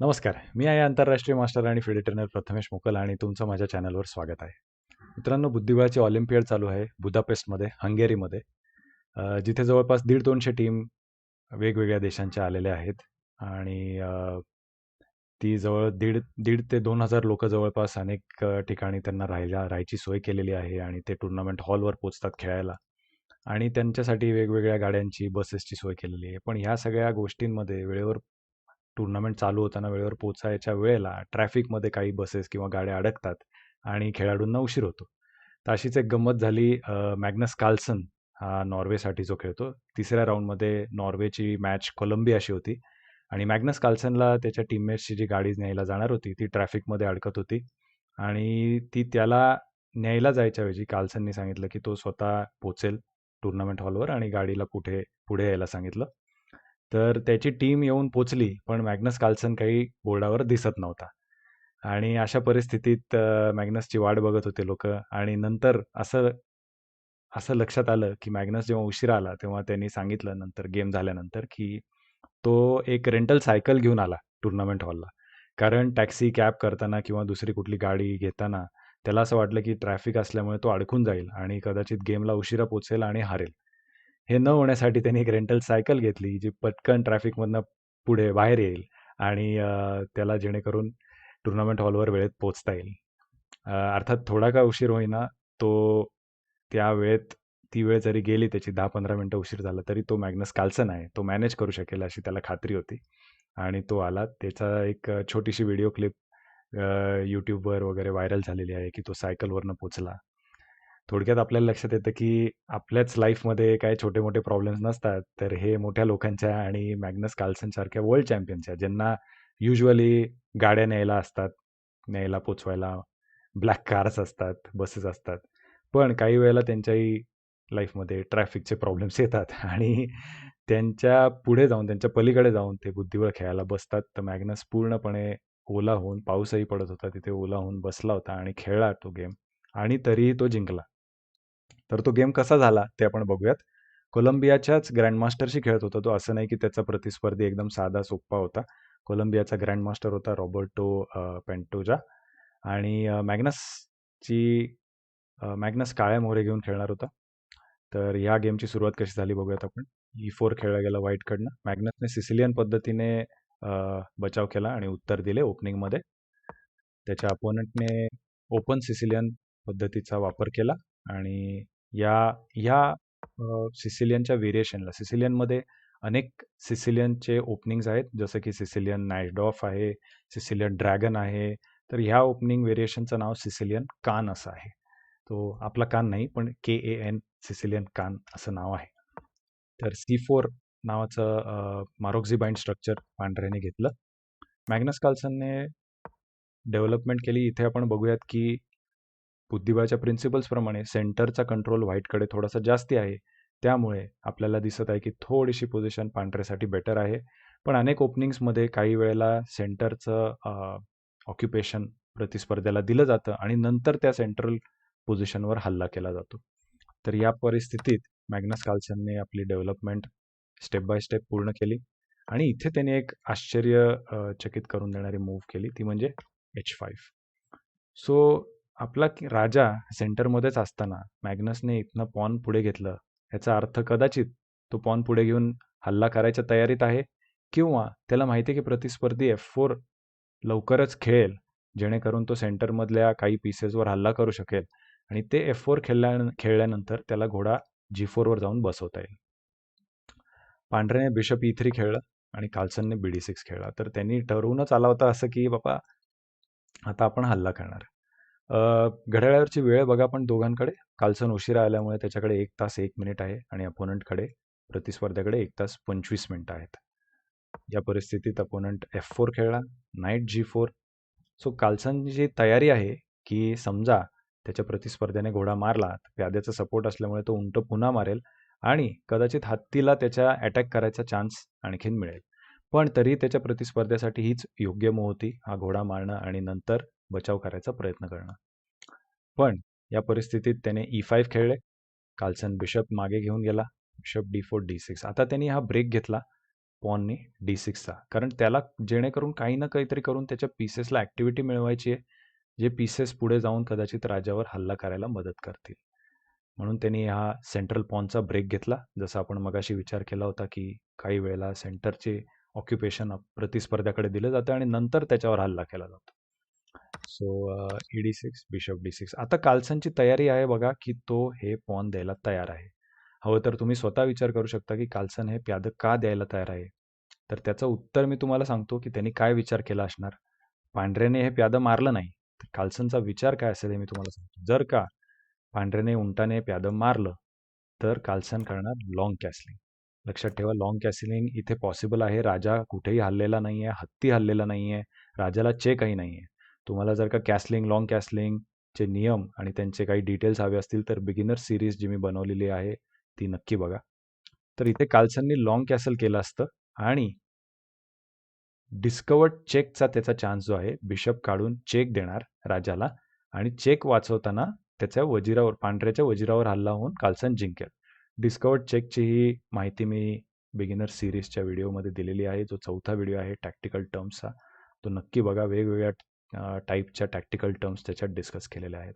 नमस्कार. मी आहे आंतरराष्ट्रीय मास्टर आणि फिडे ट्रेनर प्रथमेश मोकल आणि तुमचं माझ्या चॅनलवर स्वागत आहे. मित्रांनो, बुद्धिबळाची ऑलिम्पियड चालू आहे बुदापेस्टमध्ये, हंगेरीमध्ये. जिथे जवळपास दीड दोनशे टीम वेगवेगळ्या देशांच्या आलेल्या आहेत आणि ती जवळ दीड दीड ते दोन हजार लोकं जवळपास अनेक ठिकाणी त्यांना राहायला राहायची सोय केलेली आहे आणि ते टुर्नामेंट हॉलवर पोचतात खेळायला आणि त्यांच्यासाठी वेगवेगळ्या गाड्यांची, बसेसची सोय केलेली आहे. पण ह्या सगळ्या गोष्टींमध्ये वेळेवर टुर्नामेंट चालू होताना वेळेवर पोचायच्या वेळेला ट्रॅफिकमध्ये काही बसेस किंवा गाड्या अडकतात आणि खेळाडूंना उशीर होतो. तर अशीच एक गंमत झाली मॅग्नस कार्लसन हा नॉर्वेसाठी जो खेळतो. तिसऱ्या राऊंडमध्ये नॉर्वेची मॅच कोलंबियाशी होती आणि मॅग्नस कार्लसनला त्याच्या टीममेट्सची जी गाडी न्यायला जाणार होती, ती ट्रॅफिकमध्ये अडकत होती आणि ती त्याला न्यायला जायच्या वेळी कार्लसननी सांगितलं, की तो स्वतः पोचेल टुर्नामेंट हॉलवर आणि गाडीला कुठे पुढे यायला सांगितलं. तर त्याची टीम येऊन पोचली पण मॅग्नस कार्लसन काही बोर्डावर दिसत नव्हता आणि अशा परिस्थितीत मॅग्नसची वाट बघत होते लोक आणि नंतर असं असं लक्षात आलं, की मॅग्नस जेव्हा उशिरा आला, तेव्हा त्यांनी सांगितलं नंतर गेम झाल्यानंतर, की तो एक रेंटल सायकल घेऊन आला टुर्नामेंट हॉलला. कारण टॅक्सी, कॅब करताना किंवा दुसरी कुठली गाडी घेताना त्याला असं वाटलं, की ट्रॅफिक असल्यामुळे तो अडकून जाईल आणि कदाचित गेमला उशिरा पोचेल आणि हारेल. हे न होण्यासाठी त्यांनी एक रेंटल सायकल घेतली, जी पटकन ट्रॅफिकमधनं पुढे बाहेर येईल आणि त्याला जेणेकरून टुर्नामेंट हॉलवर वेळेत पोचता येईल. अर्थात थोडा का उशीर होईना, तो त्या वेळेत ती वेळ जरी गेली त्याची दहा पंधरा मिनटं उशीर झाला, तरी तो मॅग्नस काल्सन आहे. तो मॅनेज करू शकेल अशी त्याला खात्री होती आणि तो आला. त्याचा एक छोटीशी व्हिडिओ क्लिप यूट्यूबवर वगैरे व्हायरल झालेली आहे, की तो सायकलवरनं पोचला थोडक्यात आपल्याला लक्षात येतं, की आपल्याच लाईफमध्ये काय छोटे-मोठे प्रॉब्लेम्स नसतात. तर हे मोठ्या लोकांच्या आणि मॅग्नस कार्लसनसारख्या वर्ल्ड चॅम्पियनच्या ज्यांना युजली गाड्या न्यायला असतात, न्यायला पोचवायला ब्लॅक कार्स असतात, बसेस असतात. पण काही वेळेला त्यांच्याही लाईफमध्ये ट्रॅफिकचे प्रॉब्लेम्स येतात आणि त्यांच्या पुढे जाऊन, त्यांच्या पलीकडे जाऊन ते बुद्धिबळ खेळायला बसतात. तर मॅग्नस पूर्णपणे ओला होऊन, पाऊसही पडत होता, तिथे ओला होऊन बसला होता आणि खेळला तो गेम आणि तरीही तो जिंकला. तर तो गेम कसा झाला ते आपण बघूयात. कोलंबियाच्याच ग्रँडमास्टरशी खेळत होता तो. असं नाही की त्याचा प्रतिस्पर्धी एकदम साधा सोप्पा होता. कोलंबियाचा ग्रँडमास्टर होता रॉबर्टो पेंटोजा आणि मॅग्नसची मॅग्नस काळ्या मोहरे घेऊन खेळणार होता. तर ह्या गेमची सुरुवात कशी झाली बघूयात आपण. ई फोर खेळला गेला व्हाईटकडनं. मॅग्नसने सिसिलियन पद्धतीने बचाव केला आणि उत्तर दिले ओपनिंगमध्ये. त्याच्या अपोनंटने ओपन सिसिलियन पद्धतीचा वापर केला आणि या ह्या सिसिलियनच्या व्हेरिएशनला सिसिलियनमध्ये अनेक सिसिलियनचे ओपनिंग्ज आहेत. जसं की सिसिलियन नाईटडॉफ आहे, सिसिलियन ड्रॅगन आहे. तर ह्या ओपनिंग व्हेरिएशनचं नाव सिसिलियन कान असं आहे. तो आपला कान नाही, पण के-ए-एन सिसिलियन कान असं नाव आहे. तर सी फोर नावाचं अ, मारोक्झी-बाइंड स्ट्रक्चर पांढऱ्याने घेतलं. मॅग्नस कार्लसनने डेव्हलपमेंट केली. इथे आपण बघूयात, की बुद्धिबळाच्या प्रिन्सिपल्सप्रमाणे सेंटरचा कंट्रोल व्हाईटकडे थोडासा जास्ती आहे. त्यामुळे आपल्याला दिसत आहे, की थोडीशी पोझिशन पांढऱ्यासाठी बेटर आहे. पण अनेक ओपनिंग्समध्ये काही वेळेला सेंटरचं ऑक्युपेशन प्रतिस्पर्ध्याला दिलं जातं आणि नंतर त्या सेंट्रल पोझिशनवर हल्ला केला जातो. तर या परिस्थितीत मॅग्नस कार्लसनने आपली डेव्हलपमेंट स्टेप बाय स्टेप पूर्ण केली आणि इथे त्याने एक आश्चर्य चकित करून देणारी मूव्ह केली, ती म्हणजे एच फाईव्ह सो आपला की राजा सेंटरमध्येच असताना मॅग्नसने इथनं पॉन पुढे घेतलं. याचा अर्थ कदाचित तो पॉन पुढे घेऊन हल्ला करायच्या तयारीत आहे किंवा त्याला माहिती आहे, की प्रतिस्पर्धी एफ फोर लवकरच खेळेल, जेणेकरून तो सेंटरमधल्या काही पीसेसवर हल्ला करू शकेल आणि ते एफ फोर खेळल्या खेळल्यानंतर त्याला घोडा जी फोरवर जाऊन बसवता येईल. पांढऱ्याने बिशप ई थ्री खेळलं आणि कार्लसनने बी-डी6 खेळला. तर त्यांनी ठरवूनच आला होता असं, की बाबा आता आपण हल्ला करणार. घड्याळावरची वेळ बघा पण दोघांकडे. कालसन उशिरा आल्यामुळे त्याच्याकडे एक तास एक मिनिट आहे आणि अपोनंटकडे प्रतिस्पर्ध्याकडे एक तास 25 मिनिटं आहेत. या परिस्थितीत अपोनंट एफ फोर खेळला, नाईट जी फोर सो कार्लसनची तयारी आहे, की समजा त्याच्या प्रतिस्पर्ध्याने घोडा मारला, प्याद्याचा सपोर्ट असल्यामुळे तो उंट पुन्हा मारेल आणि कदाचित हत्तीला त्याच्या अटॅक करायचा चान्स आणखीन मिळेल. पण तरी त्याच्या प्रतिस्पर्ध्यासाठी हीच योग्य मोह होती, हा घोडा मारणं आणि नंतर बचाव करायचा प्रयत्न करणं. पण या परिस्थितीत त्याने e ई फाईव्ह खेळले. कार्लसन बिशप मागे घेऊन गेला. बिशप डी4, डी6. आता त्यांनी हा ब्रेक घेतला. पॉनने डी सिक्सचा कारण त्याला जेणेकरून काही ना काहीतरी करून त्याच्या पीसेसला ॲक्टिव्हिटी मिळवायची आहे जे पीसेस पुढे जाऊन कदाचित राजावर हल्ला करायला मदत करतील म्हणून त्यांनी हा सेंट्रल पॉनचा ब्रेक घेतला जसं आपण मगाशी विचार केला होता की काही वेळेला सेंटरचे ऑक्युपेशन प्रतिस्पर्ध्याकडे दिलं जातं आणि नंतर त्याच्यावर हल्ला केला जातो so E D six bishop D six. आता काल्सनची तयारी आहे बघा की तो हे पॉन द्यायला तयार आहे. हवं तर तुम्ही स्वतः विचार करू शकता की काल्सन हे प्याद का द्यायला तयार आहे? तर त्याचं उत्तर मी तुम्हाला सांगतो की त्यांनी काय विचार केला असणार? पांढऱ्याने हे प्यादं मारलं नाही. तर काल्सनचा विचार काय असेल हे मी तुम्हाला सांगतो. जर का पांढऱ्याने उंटाने प्यादं मारलं तर कालसन करणार लॉंग कॅसलिंग लक्षात ठेवा लॉंग कॅसलिंग इथे पॉसिबल आहे. राजा कुठेही हल्लेला नाही आहे हत्ती हल्लेला नाही आहे राजाला चेकही नाही आहे तुम्हाला जर का कॅसलिंग लॉंग कॅसलिंगचे नियम आणि त्यांचे काही डिटेल्स हवे असतील तर बिगिनर सिरीज जी मी बनवलेली आहे ती नक्की बघा. तर इथे काल्सननी लॉंग कॅसल केलं असतं आणि डिस्कवर्ड चेकचा त्याचा चान्स जो आहे बिशप काढून चेक देणार राजाला आणि चेक वाचवताना त्याच्या वजिरावर पांढऱ्याच्या वजिरावर हल्ला होऊन काल्सन जिंकेल. डिस्कवर्ड चेकची ही माहिती मी बिगिनर सिरीजच्या व्हिडिओमध्ये दिलेली आहे. जो चौथा व्हिडिओ आहे टॅक्टिकल टर्म्सचा तो नक्की बघा. वेगवेगळ्या टाईपच्या टॅक्टिकल टर्म्स त्याच्यात डिस्कस केलेल्या आहेत.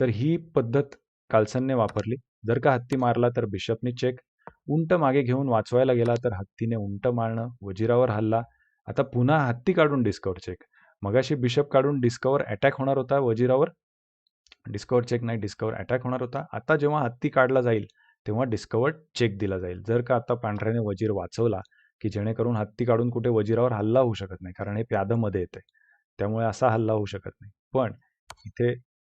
तर ही पद्धत काल्सनने वापरली. जर का हत्ती मारला तर बिशपने चेक उंट मागे घेऊन वाचवायला गेला तर हत्तीने उंट मारणं वजिरावर हल्ला. आता पुन्हा हत्ती काढून डिस्कवर चेक मगाशी बिशप काढून डिस्कवर अटॅक होणार होता वजिरावर डिस्कवर चेक नाही डिस्कवर अटॅक होणार होता. आता जेव्हा हत्ती काढला जाईल तेव्हा डिस्कवर चेक दिला जाईल. जर का आता पांढऱ्याने वजीर वाचवला की जेणेकरून हत्ती काढून कुठे वजिरावर हल्ला होऊ शकत नाही कारण हे प्यादमध्ये येते त्यामुळे असा हल्ला होऊ शकत नाही. पण इथे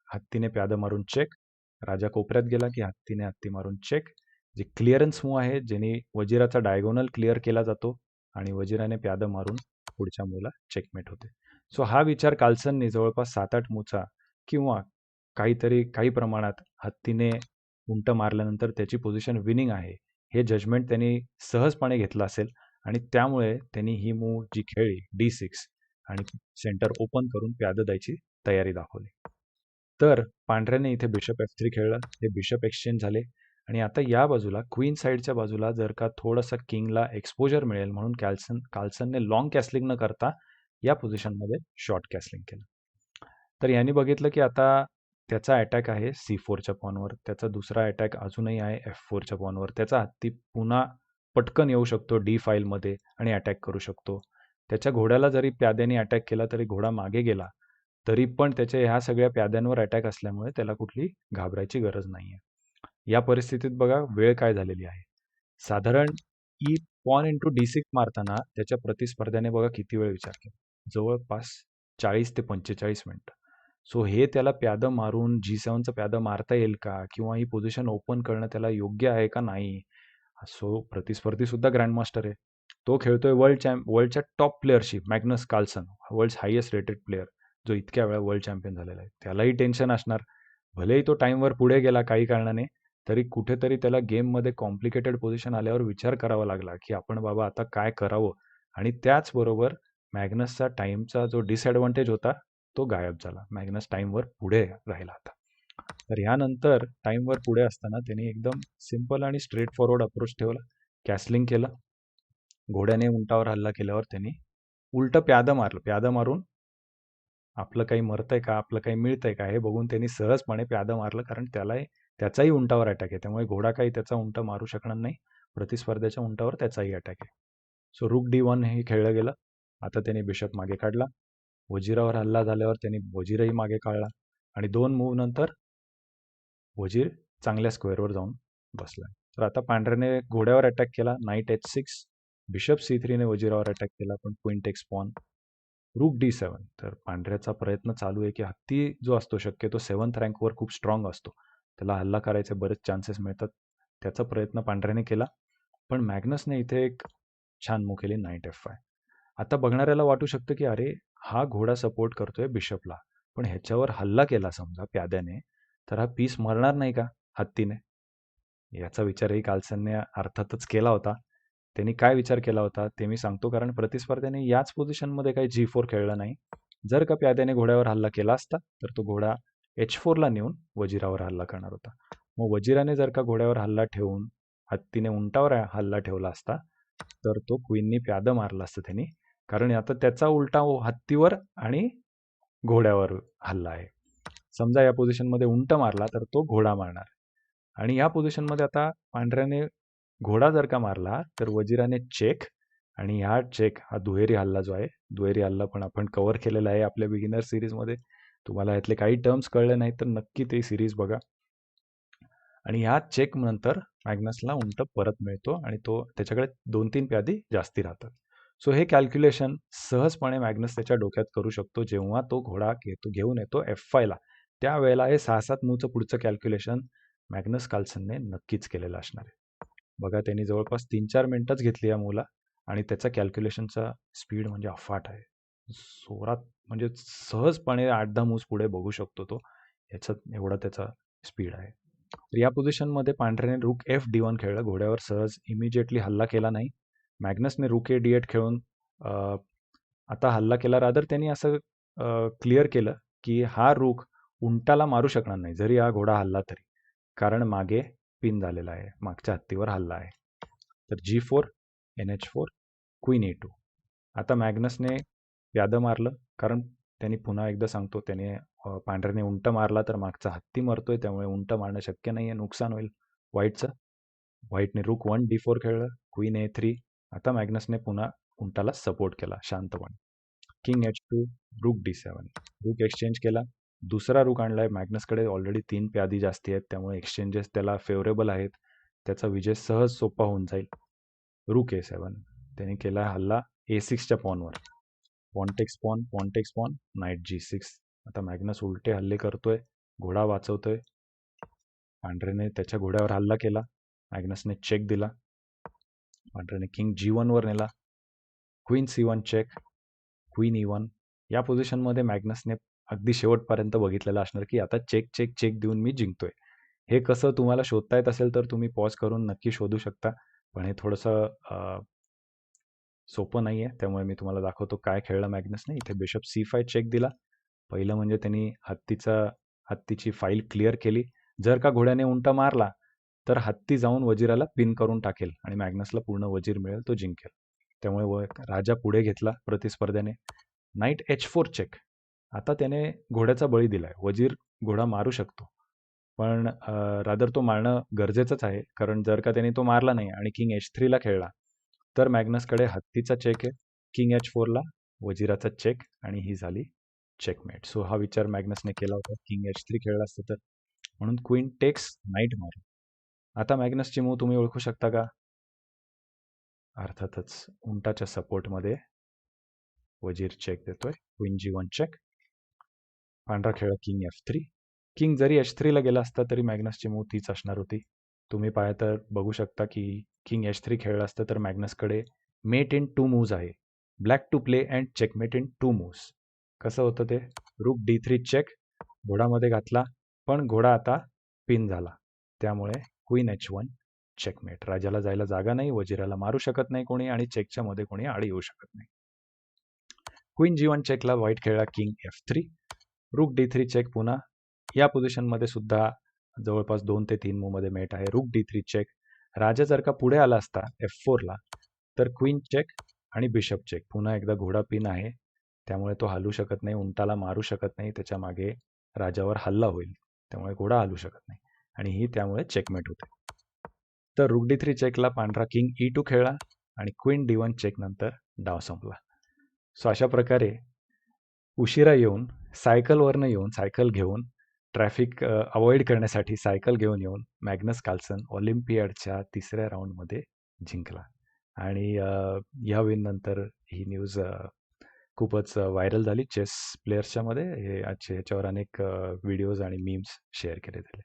हत्तीने प्याद मारून चेक राजा कोपऱ्यात गेला की हत्तीने हत्ती मारून चेक जे क्लिअरन्स मूव आहे ज्याने वजिराचा डायगोनल क्लिअर केला जातो आणि वजिराने प्याद मारून पुढच्या मूला चेकमेट होते. सो हा विचार काल्सननी जवळपास सात आठ मूचा किंवा काहीतरी काही प्रमाणात हत्तीने उंट मारल्यानंतर त्याची पोझिशन विनिंग आहे हे जजमेंट त्यांनी सहजपणे घेतलं असेल आणि त्यामुळे त्यांनी ही मूव जी खेळली डी सिक्स आणि सेंटर ओपन करून प्यादं द्यायची तयारी दाखवली. तर पांढऱ्याने इथे बिशप एफ थ्री खेळलं हे बिशप एक्सचेंज झाले आणि आता या बाजूला क्वीन साईडच्या बाजूला जर का थोडंसं किंगला एक्सपोजर मिळेल म्हणून कॅल्सन कार्ल्सनने लॉंग कॅसलिंग न करता या पोझिशनमध्ये शॉर्ट कॅसलिंग केलं. तर यांनी बघितलं की आता त्याचा अटॅक आहे सी फोरच्या पॉनवर त्याचा दुसरा अटॅक अजूनही आहे एफ फोरच्या पॉनवर त्याचा हत्ती पुन्हा पटकन येऊ शकतो डी फाईलमध्ये आणि अटॅक करू शकतो. त्याच्या घोड्याला जरी प्याद्याने अटॅक केला तरी घोडा मागे गेला तरी पण त्याच्या ह्या सगळ्या प्याद्यांवर अटॅक असल्यामुळे त्याला कुठली घाबरायची गरज नाही आहे या परिस्थितीत बघा वेळ काय झालेली आहे. साधारण E pawn into D six मारताना त्याच्या प्रतिस्पर्ध्याने बघा किती वेळ विचार केला. जवळपास चाळीस ते पंचेचाळीस मिनटं सो हे त्याला प्यादं मारून जी सेवनचं प्यादं मारता येईल का? किंवा ही पोझिशन ओपन करणं त्याला योग्य आहे का नाही? सो प्रतिस्पर्धी सुद्धा ग्रँडमास्टर आहे. तो खेळतोय वर्ल्ड चॅम्प वर्ल्डच्या top प्लेअरशी Magnus Carlsen world highest rated player जो इतक्या वेळा वर्ल्ड चॅम्पियन झालेला आहे. त्यालाही टेन्शन असणार. भलेही तो टाईमवर पुढे गेला काही कारणाने तरी कुठेतरी त्याला गेममध्ये कॉम्प्लिकेटेड पोझिशन आल्यावर विचार करावा लागला की आपण बाबा आता काय करावं? आणि त्याचबरोबर मॅग्नसचा टाईमचा जो डिसएडव्हान्टेज होता तो गायब झाला. मॅग्नस टाईमवर पुढे राहिला होता तर ह्यानंतर टाईमवर पुढे असताना त्यांनी एकदम सिंपल आणि स्ट्रेट फॉरवर्ड अप्रोच ठेवला. कॅसलिंग केलं. घोड्याने उंटावर हल्ला केल्यावर त्यांनी उलटं प्यादं मारलं. प्यादं मारून आपलं काही मरतंय का आपलं काही मिळतंय का हे बघून त्यांनी सहजपणे प्यादं मारलं कारण त्यालाही त्याचाही उंटावर अटॅक आहे. त्यामुळे घोडा काही त्याचा उंट मारू शकणार नाही. प्रतिस्पर्ध्याच्या उंटावर त्याचाही अटॅक आहे. सो रुक डी वन हे खेळलं गेलं. आता त्यांनी बिशप मागे काढला. वजीरावर हल्ला झाल्यावर त्यांनी वजीरही मागे काढला आणि दोन मूव नंतर वजीर चांगल्या स्क्वेअरवर जाऊन बसला. तर आता पांढऱ्याने घोड्यावर अटॅक केला. Knight H six bishop C थ्रीने वजिरावर अटॅक केला पण Quint x pawn rook D seven तर पांढऱ्याचा प्रयत्न चालू आहे की हत्ती जो असतो शक्यतो सेवन्थ रँकवर खूप स्ट्रॉंग असतो. त्याला हल्ला करायचे बरेच चान्सेस मिळतात. त्याचा प्रयत्न पांढऱ्याने केला पण मॅग्नसने इथे एक छान मूव केली नाईट एफ फाय आता बघणाऱ्याला वाटू शकतं की अरे हा घोडा सपोर्ट करतोय बिशपला पण ह्याच्यावर हल्ला केला समजा प्याद्याने तर हा पीस मरणार नाही का हत्तीने? याचा विचारही कालसनने अर्थातच केला होता. त्यांनी काय विचार केला होता ते मी सांगतो कारण प्रतिस्पर्ध्याने याच पोझिशनमध्ये काही जी फोर खेळला नाही. जर का प्याद्याने घोड्यावर हल्ला केला असता तर तो घोडा एच फोरला नेऊन वजिरावर हल्ला करणार होता. मग वजिराने जर का घोड्यावर हल्ला ठेवून हत्तीने उंटावर हल्ला ठेवला असता तर तो क्वीननी प्यादं मारला असतं त्यांनी. कारण आता त्याचा उलटा हत्तीवर आणि घोड्यावर हल्ला आहे. समजा या पोझिशनमध्ये उंट मारला तर तो घोडा मारणार. आणि या पोझिशनमध्ये आता पांढऱ्याने घोडा जर का मारला तर वजिराने चेक आणि हा चेक हा दुहेरी हल्ला जो आहे दुहेरी हल्ला पण आपण कव्हर केलेला आहे आपल्या बिगिनर सिरीजमध्ये तुम्हाला यातले काही टर्म्स कळले नाही तर नक्की ते सिरीज बघा. आणि ह्या चेक नंतर मॅग्नसला उंट परत मिळतो आणि तो त्याच्याकडे दोन तीन प्यादी जास्ती राहतात. सो हे कॅल्क्युलेशन सहजपणे मॅग्नस त्याच्या डोक्यात करू शकतो जेव्हा तो घोडा घेतो घेऊन येतो एफ फायला त्यावेळेला हे सहा सात मूचं पुढचं कॅल्क्युलेशन मॅग्नस काल्सनने नक्कीच केलेलं असणार आहे. बघा त्यांनी जवळपास तीन चार मिनटंच घेतली या मुला आणि त्याचा कॅल्क्युलेशनचा स्पीड म्हणजे अफाट आहे. जोरात म्हणजे सहजपणे आठ दहा मूव्स पुढे बघू शकतो तो. याचा एवढा त्याचा स्पीड आहे. तर या पोझिशनमध्ये पांढऱ्याने रुक एफ डी वन खेळलं. घोड्यावर सहज इमिजिएटली हल्ला केला नाही. मॅग्नसने रुक ए डी एट खेळून आता हल्ला केला. रादर त्यांनी असं क्लिअर केलं की हा रुख उंटाला मारू शकणार नाही जरी हा घोडा हल्ला तरी. कारण मागे पिन झालेला आहे. मागच्या हत्तीवर हल्ला आहे. तर G four N H four queen A two आता मॅग्नसने यादं मारलं. कारण त्यांनी पुन्हा एकदा सांगतो त्याने पांढऱ्याने उंट मारला तर मागचा हत्ती मरतोय. त्यामुळे उंट मारणं शक्य नाही आहे नुकसान होईल. व्हाईटचं. व्हाईटने रुक वन डी फोर खेळलं. क्वीन ए थ्री आता मॅग्नसने पुन्हा उंटाला सपोर्ट केला. शांतपणे. King H two rook D seven rook exchange केला. दुसरा रुक आणलाय मॅग्नसकडे ऑलरेडी तीन प्यादी जास्ती आहेत त्यामुळे एक्सचेंजेस त्याला फेवरेबल आहेत. त्याचा विजय सहज सोपा होऊन जाईल. रुक ए सेवन त्याने केला आहे हल्ला ए सिक्सच्या पॉनवर pawn takes pawn pawn takes pawn knight G six आता मॅग्नस उलटे हल्ले करतोय घोडा वाचवतोय. पांढरेने त्याच्या घोड्यावर हल्ला केला. मॅग्नसने चेक दिला. पांढरेने किंग जी वनवर नेला. Queen C one check queen E one या पोझिशनमध्ये मॅग्नसने अगदी शेवटपर्यंत बघितलेलं असणार की आता चेक चेक चेक देऊन मी जिंकतोय. हे कसं तुम्हाला शोधता येत असेल तर तुम्ही पॉज करून नक्की शोधू शकता. पण हे थोडंसं सोपं नाही आहे त्यामुळे मी तुम्हाला दाखवतो काय खेळलं मॅग्नसने इथे बिशप सी फाय चेक दिला. पहिलं म्हणजे त्यांनी हत्तीचा हत्तीची फाईल क्लिअर केली. जर का घोड्याने उंटा मारला तर हत्ती जाऊन वजीराला पिन करून टाकेल आणि मॅग्नसला पूर्ण वजीर मिळेल तो जिंकेल. त्यामुळे व राजा पुढे घेतला प्रतिस्पर्ध्याने. नाईट एच फोर चेक आता त्याने घोड्याचा बळी दिलाय. वजीर घोडा मारू शकतो. पण रादर तो मारणं गरजेचंच आहे. कारण जर का त्याने तो मारला नाही आणि किंग एच थ्रीला खेळला तर मॅग्नसकडे हत्तीचा चेक आहे. किंग एच फोरला वजिराचा चेक आणि ही झाली चेकमेट सो हा विचार मॅग्नसने केला होता. किंग एच थ्री खेळला असतं तर. म्हणून क्वीन टेक्स नाईट मार आता मॅग्नसची मूव तुम्ही ओळखू शकता का? अर्थातच उंटाच्या सपोर्टमध्ये वजीर चेक देतोय. क्वीन जी वन चेक पांढरा खेळ किंग एफ थ्री किंग जरी एच थ्रीला गेला असता तरी मॅग्नसची मूव तीच असणार होती. तुम्ही पाहिलं तर बघू शकता की किंग एच थ्री खेळला असतं तर मॅग्नसकडे मेट इन टू मूव्ज आहे. Black to play and checkmate in two moves कसं होतं ते? रूप डी थ्री चेक घोडामध्ये घातला पण घोडा आता पिन झाला. त्यामुळे क्वीन एच वन चेकमेट राजाला जायला जागा नाही वजिराला मारू शकत नाही कोणी आणि चेकच्या मध्ये कोणी आडी येऊ शकत नाही. क्वीन जी वन चेकला व्हाईट खेळला king F three rook D three check पुन्हा. या पोझिशनमध्ये सुद्धा जवळपास दोन ते तीन मूवमध्ये मेट आहे. रुक डी थ्री चेक राजा जर का पुढे आला असता एफ फोरला तर क्वीन चेक आणि बिशप चेक पुन्हा एकदा घोडा पिन आहे. त्यामुळे तो हलू शकत नाही उंटाला मारू शकत नाही. त्याच्यामागे राजावर हल्ला होईल. त्यामुळे घोडा हलू शकत नाही. आणि ही त्यामुळे चेकमेट होते. तर रुक डी थ्री चेकला पांढरा किंग ई टू खेळला आणि क्वीन डी वन चेक नंतर डाव संपला. सो अशा प्रकारे उशिरा येऊन सायकलवरनं येऊन सायकल घेऊन ट्रॅफिक अवॉइड करण्यासाठी सायकल घेऊन येऊन मॅग्नस काल्सन ऑलिम्पियाडच्या तिसऱ्या राऊंडमध्ये जिंकला. आणि ह्या नंतर ही न्यूज खूपच व्हायरल झाली. चेस प्लेयर्सच्यामध्ये हे ह्याच्यावर अनेक व्हिडिओज आणि मीम्स शेअर केले गेले.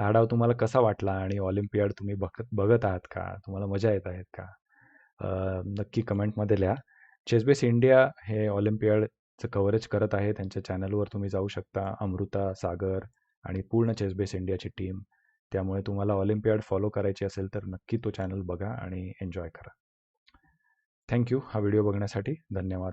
हा डाव तुम्हाला कसा वाटला आणि ऑलिम्पियाड तुम्ही बघत बघत आहात का? तुम्हाला मजा येत आहेत का? नक्की कमेंटमध्ये लिहा. चेसबेस इंडिया हे चं कव्हरेज करत आहे. त्यांच्या चॅनलवर तुम्ही जाऊ शकता. अमृता सागर आणि पूर्ण चेसबेस इंडियाची टीम त्यामुळे तुम्हाला ऑलिम्पियाड फॉलो करायची असेल तर नक्की तो चॅनल बघा आणि एन्जॉय करा. थँक्यू हा व्हिडिओ बघण्यासाठी धन्यवाद.